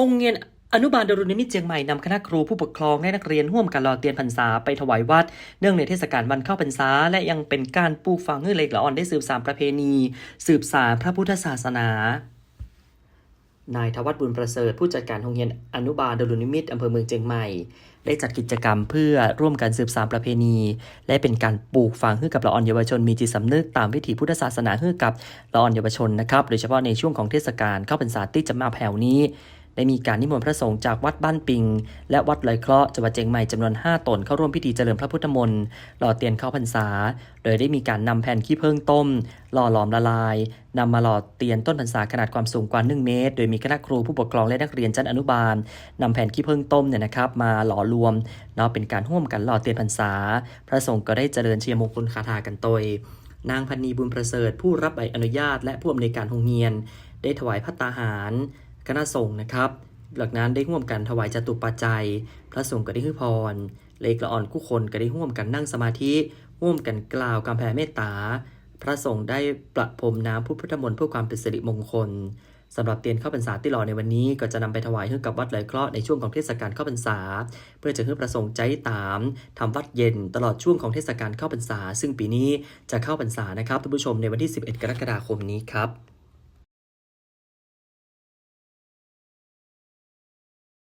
โรงเรียนอนุบาลดรุณิมิตเชียงใหม่นำคณะครูผู้ปกครองและนักเรียนร่วมกันรอเตียนพรรษาไปถวายวัด เนื่องในเทศกาลวันเข้าพรรษา และยังเป็นการปลูกฝังให้เล็กละอ่อนได้สืบสานประเพณี สืบสานพระพุทธศาสนานายทวัฒบุญประเสริฐผู้จัดการโรงเรียนอนุบาลดารุณิมิตอำเภอเมืองเชียงใหม่ ได้จัดกิจกรรมเพื่อร่วมกันสืบสานประเพณี และเป็นการปลูกฝังให้กับละอ่อนเยาวชนมีจิตสำนึกตามวิถีพุทธศาสนาให้กับละอ่อนเยาวชนนะครับโดยเฉพาะในช่วงของเทศกาลเข้าพรรษาที่จะมาแผ่วนี้ ได้มีการนิมนต์พระสงฆ์จากวัดบ้านปิง และวัดลอยเคราะห์จังหวัดเชียงใหม่จำนวน 5 ตนเข้าร่วมพิธีเจริญพระพุทธมนต์หล่อเตียนเข้าพรรษา โดยได้มีการนำแผ่นขี้เพิ่งต้ม หล่อหลอมละลายนำมาหล่อเตียนต้นพรรษาขนาดความสูงกว่า 1 เมตร โดยมีคณะครูผู้ปกครองและนักเรียนชั้นอนุบาลนำแผ่นขี้เพิ่งต้มเนี่ยนะครับมาหล่อรวมเนาะเป็นการร่วมกันหล่อเตียนพรรษา พระสงฆ์ก็ได้เจริญเชียมงคลคาถากันโดยนางพันนีบุญประเสริฐผู้รับใบอนุญาตและผู้อำนวยการโรงเรียน ได้ถวายพัตตาหาร คณะสงฆ์นะครับหลังนั้นได้ร่วมกันถวายจตุปัจจัย พระสงฆ์ก็ได้ให้พรเลขละอ่อนคู่คนก็ได้ร่วมกันนั่งสมาธิร่วมกันกล่าวคำแผ่เมตตา พระสงฆ์ได้ประพรมน้ำพุทธมนต์เพื่อความเป็นสิริมงคลสำหรับเตียนเข้าพรรษาที่รอในวันนี้ก็จะนำไปถวายให้กับวัดไหลเคราะห์ในช่วงของเทศกาลเข้าพรรษา เพื่อจะให้ประสงค์ใจตามทำวัดเย็นตลอดช่วงของเทศกาลเข้าพรรษา ซึ่งปีนี้จะเข้าพรรษานะครับท่านผู้ชมในวันที่ 11 กรกฎาคมนี้ครับ